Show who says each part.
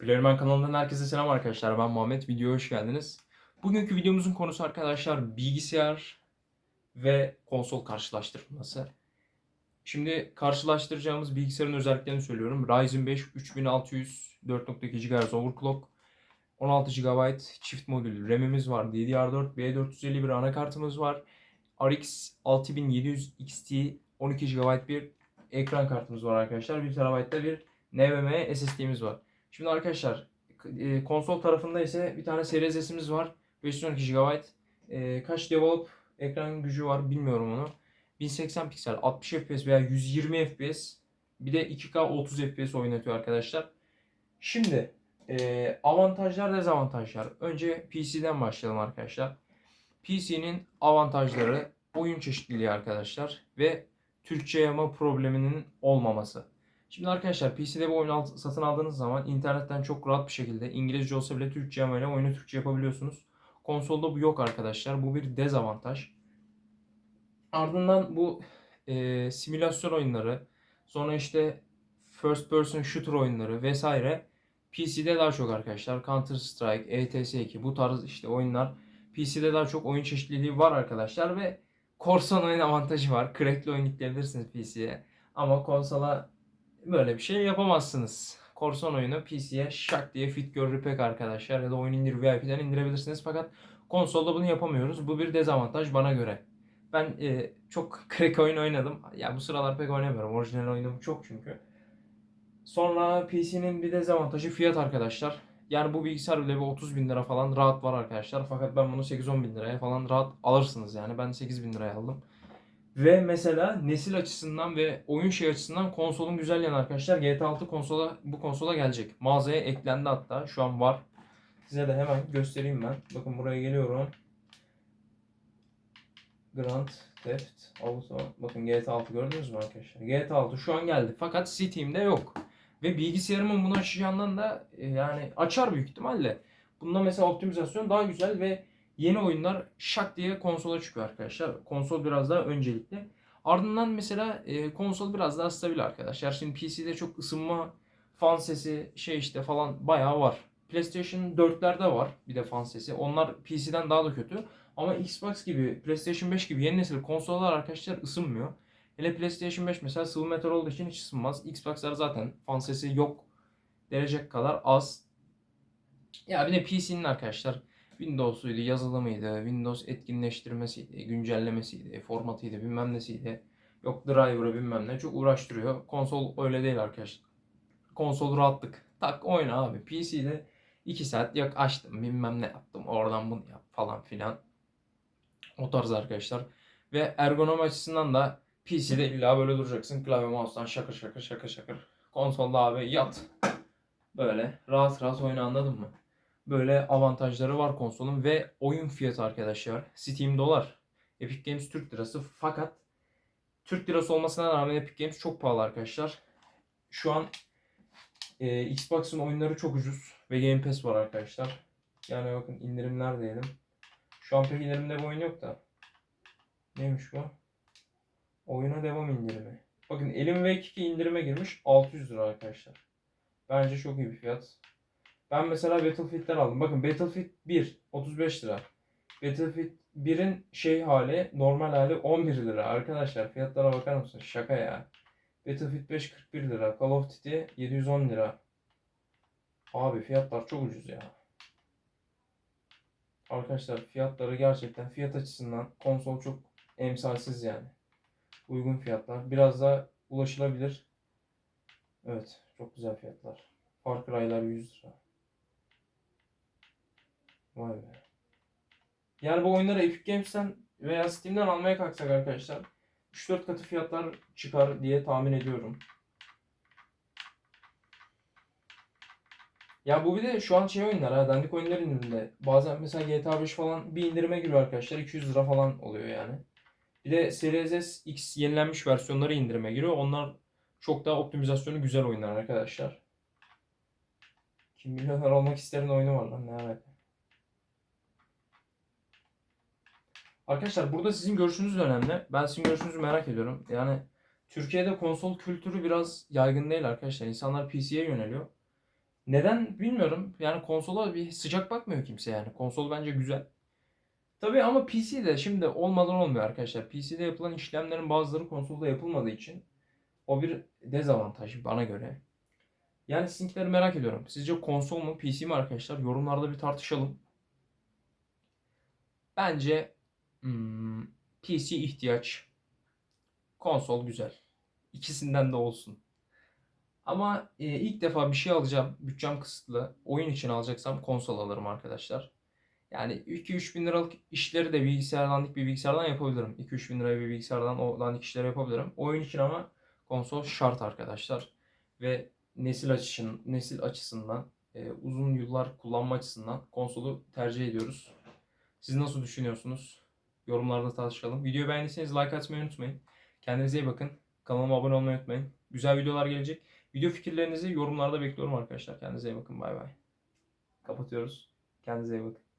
Speaker 1: Playerman kanalından herkese selam arkadaşlar. Ben Muhammed. Videoya hoş geldiniz. Bugünkü videomuzun konusu arkadaşlar bilgisayar ve konsol karşılaştırması. Şimdi karşılaştıracağımız bilgisayarın özelliklerini söylüyorum. Ryzen 5 3600 4.2 GHz overclock 16 GB çift modül RAM'imiz var. DDR4 B451 anakartımız var. RX 6700 XT 12 GB bir ekran kartımız var arkadaşlar. 1 TB'da bir NVMe SSD'miz var. Şimdi arkadaşlar e, konsol tarafında ise bir tane Series S'imiz var. 512 GB. E, kaç develop ekran gücü var bilmiyorum onu. 1080 piksel 60 FPS veya 120 FPS bir de 2K 30 FPS oynatıyor arkadaşlar. Şimdi e, avantajlar dezavantajlar. Önce PC'den başlayalım arkadaşlar. PC'nin avantajları oyun çeşitliliği arkadaşlar ve Türkçe yama probleminin olmaması. Şimdi arkadaşlar PC'de bir oyun alt- satın aldığınız zaman internetten çok rahat bir şekilde İngilizce olsa bile Türkçe yamayla oyunu Türkçe yapabiliyorsunuz. Konsolda bu yok arkadaşlar. Bu bir dezavantaj. Ardından bu e, simülasyon oyunları, sonra işte first person shooter oyunları vesaire PC'de daha çok arkadaşlar. Counter Strike, ETS2 bu tarz işte oyunlar PC'de daha çok oyun çeşitliliği var arkadaşlar ve korsan oyun avantajı var. Crack'li oyun yükleyebilirsiniz PC'ye. Ama konsola böyle bir şey yapamazsınız. Korsan oyunu PC'ye şak diye fit gör repack arkadaşlar ya da oyun indir VIP'den indirebilirsiniz fakat konsolda bunu yapamıyoruz. Bu bir dezavantaj bana göre. Ben e, çok crack oyun oynadım. Ya bu sıralar pek oynamıyorum. Orijinal oyunum çok çünkü. Sonra PC'nin bir dezavantajı fiyat arkadaşlar. Yani bu bilgisayar bile bir 30 bin lira falan rahat var arkadaşlar. Fakat ben bunu 8-10 bin liraya falan rahat alırsınız yani. Ben 8 bin liraya aldım. Ve mesela nesil açısından ve oyun şey açısından konsolun güzel yanı arkadaşlar. GTA 6 konsola bu konsola gelecek. Mağazaya eklendi hatta. Şu an var. Size de hemen göstereyim ben. Bakın buraya geliyorum. Grand Theft Auto. Bakın GTA 6 gördünüz mü arkadaşlar? GTA 6 şu an geldi. Fakat Steam'de yok. Ve bilgisayarımın bunu açacağından da e, yani açar büyük ihtimalle. Bunda mesela optimizasyon daha güzel ve yeni oyunlar şak diye konsola çıkıyor arkadaşlar. Konsol biraz daha öncelikli. Ardından mesela e, konsol biraz daha stabil arkadaşlar. Şimdi PC'de çok ısınma fan sesi şey işte falan bayağı var. PlayStation 4'lerde var bir de fan sesi. Onlar PC'den daha da kötü. Ama Xbox gibi, PlayStation 5 gibi yeni nesil konsollar arkadaşlar ısınmıyor. Hele PlayStation 5 mesela sıvı metal olduğu için hiç ısınmaz. Xbox'lar zaten fan sesi yok derecek kadar az. Ya bir de PC'nin arkadaşlar Windows'uydu, yazılımıydı, Windows etkinleştirmesiydi, güncellemesiydi, formatıydı, bilmem nesiydi. Yok driver'ı bilmem ne çok uğraştırıyor. Konsol öyle değil arkadaşlar. Konsol rahatlık. Tak oyna abi. PC'de 2 saat yok açtım bilmem ne yaptım oradan bunu yap falan filan. O tarz arkadaşlar. Ve ergonomi açısından da PC'de illa böyle duracaksın. Klavye mouse'dan şakır şakır şakır şakır. Konsolda abi yat. Böyle rahat rahat oyna anladın mı? Böyle avantajları var konsolun ve oyun fiyatı arkadaşlar. Steam dolar. Epic Games Türk lirası fakat Türk lirası olmasına rağmen Epic Games çok pahalı arkadaşlar. Şu an e, Xbox'ın oyunları çok ucuz ve Game Pass var arkadaşlar. Yani bakın indirimler diyelim. Şu an pek indirimde bir oyun yok da. Neymiş bu? Oyuna devam indirimi. Bakın Elim Wake 2 indirime girmiş 600 lira arkadaşlar. Bence çok iyi bir fiyat. Ben mesela Battlefield'ler aldım. Bakın Battlefield 1 35 lira. Battlefield 1'in şey hali normal hali 11 lira. Arkadaşlar fiyatlara bakar mısınız? Şaka ya. Battlefield 5 41 lira. Call of Duty 710 lira. Abi fiyatlar çok ucuz ya. Arkadaşlar fiyatları gerçekten fiyat açısından konsol çok emsalsiz yani. Uygun fiyatlar. Biraz da ulaşılabilir. Evet. Çok güzel fiyatlar. Far Cry'lar 100 lira. Vay be. Yani bu oyunları Epic Games'ten veya Steam'den almaya kalksak arkadaşlar 3-4 katı fiyatlar çıkar diye tahmin ediyorum. Ya bu bir de şu an şey oyunlar ha dandik oyunlar indirimde. Bazen mesela GTA 5 falan bir indirime giriyor arkadaşlar 200 lira falan oluyor yani. Bir de Series X yenilenmiş versiyonları indirime giriyor. Onlar çok daha optimizasyonu güzel oyunlar arkadaşlar. Kim milyoner olmak isterin oyunu var lan ne alaka. Arkadaşlar burada sizin görüşünüz önemli. Ben sizin görüşünüzü merak ediyorum. Yani Türkiye'de konsol kültürü biraz yaygın değil arkadaşlar. İnsanlar PC'ye yöneliyor. Neden bilmiyorum. Yani konsola bir sıcak bakmıyor kimse yani. Konsol bence güzel. Tabii ama PC'de şimdi olmadan olmuyor arkadaşlar. PC'de yapılan işlemlerin bazıları konsolda yapılmadığı için o bir dezavantaj bana göre. Yani sizinkileri merak ediyorum. Sizce konsol mu PC mi arkadaşlar? Yorumlarda bir tartışalım. Bence hmm, PC ihtiyaç. Konsol güzel. İkisinden de olsun. Ama e, ilk defa bir şey alacağım. Bütçem kısıtlı. Oyun için alacaksam konsol alırım arkadaşlar. Yani 2-3 bin liralık işleri de bilgisayardan bir bilgisayardan yapabilirim. 2-3 bin liraya bir bilgisayardan o dandik işleri yapabilirim. Oyun için ama konsol şart arkadaşlar. Ve nesil açısından, nesil açısından e, uzun yıllar kullanma açısından konsolu tercih ediyoruz. Siz nasıl düşünüyorsunuz? Yorumlarda tartışalım. Videoyu beğendiyseniz like atmayı unutmayın. Kendinize iyi bakın. Kanalıma abone olmayı unutmayın. Güzel videolar gelecek. Video fikirlerinizi yorumlarda bekliyorum arkadaşlar. Kendinize iyi bakın. Bay bay. Kapatıyoruz. Kendinize iyi bakın.